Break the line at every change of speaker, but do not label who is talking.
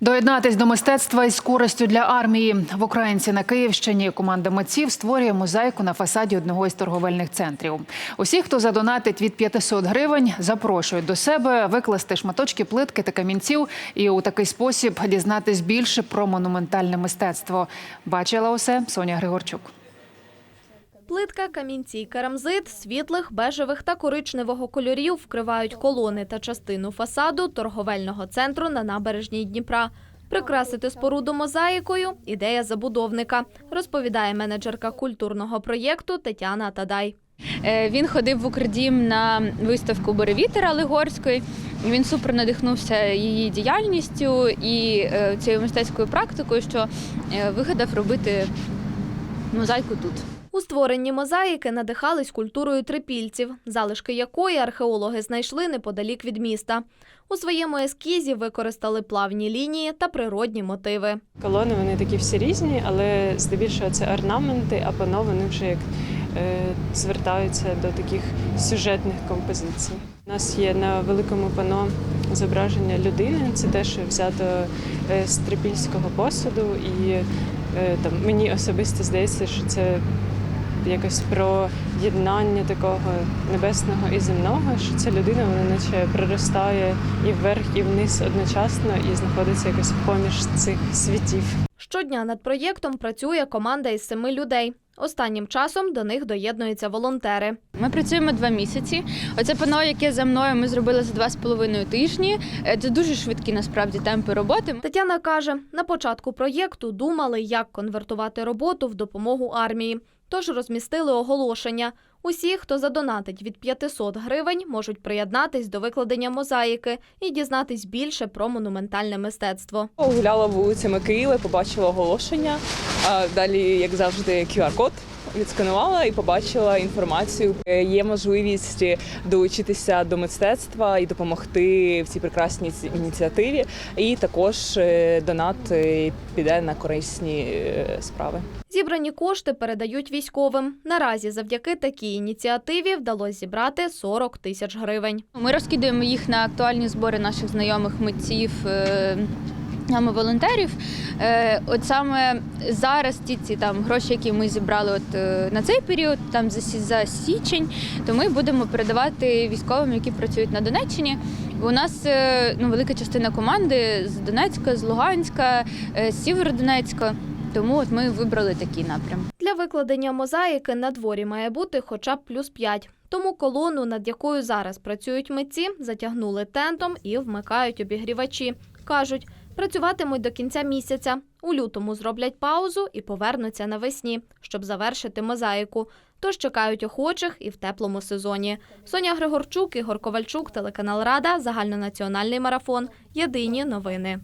Доєднатись до мистецтва із користю для армії в Українці на Київщині. Команда митців створює мозаїку на фасаді одного із торговельних центрів. Усі, хто задонатить від 500 гривень, запрошують до себе викласти шматочки плитки та камінців і у такий спосіб дізнатись більше про монументальне мистецтво. Бачила усе Соня Григорчук.
Плитка, камінці й керамзит світлих, бежевих та коричневого кольорів вкривають колони та частину фасаду торговельного центру на набережній Дніпра. Прикрасити споруду мозаїкою – ідея забудовника, розповідає менеджерка культурного проєкту Тетяна Тадай.
Е, Він ходив в Укрдім на виставку Боревітер Алегорської. Він супер надихнувся її діяльністю і е, цією мистецькою практикою, що е, вигадав робити мозаїку тут.
У створенні мозаїки надихались культурою трипільців, залишки якої археологи знайшли неподалік від міста. У своєму ескізі використали плавні лінії та природні мотиви.
Колони вони такі всі різні, але здебільшого це орнаменти, а пано вони вже як е, звертаються до таких сюжетних композицій. У нас є на великому пано зображення людини. Це теж взято е, з трипільського посуду, і е, там мені особисто здається, що це якось про єднання такого небесного і земного, що ця людина вона наче приростає і вверх, і вниз одночасно, і знаходиться якось поміж цих світів.
Щодня над проєктом працює команда із семи людей. Останнім часом до них доєднуються волонтери.
Ми працюємо два місяці. Оце пано, яке за мною ми зробили за два з половиною тижні. Е, Це дуже швидкі насправді темпи роботи.
Тетяна каже, на початку проєкту думали, як конвертувати роботу в допомогу армії. Тож розмістили оголошення. Усі, хто задонатить від 500 гривень, можуть приєднатись до викладення мозаїки і дізнатись більше про монументальне мистецтво.
Гуляла вулицями Києва, побачила оголошення. А далі, як завжди, QR-код відсканувала і побачила інформацію. Е, Є можливість долучитися до мистецтва і допомогти в цій прекрасній ініціативі. І також е, донат е, піде на корисні е, справи.
Зібрані кошти передають військовим. Наразі завдяки такій ініціативі вдалося зібрати 40 тисяч гривень.
Ми розкидаємо їх на актуальні збори наших знайомих митців. Саме волонтерів, Е, от саме зараз ті ці там гроші, які ми зібрали от е, на цей період, там за, за січень, то ми будемо передавати військовим, які працюють на Донеччині. У нас е, ну, велика частина команди з Донецька, з Луганська, з Сєвєродонецька. Тому от ми вибрали такий напрям.
Для викладення мозаїки на дворі має бути хоча б плюс 5. Тому колону, над якою зараз працюють митці, затягнули тентом і вмикають обігрівачі. Кажуть, працюватимуть до кінця місяця. У лютому зроблять паузу і повернуться навесні, щоб завершити мозаїку. Тож чекають охочих і в теплому сезоні. Соня Григорчук, Ігор Ковальчук, телеканал Рада, загальнонаціональний марафон. Єдині новини.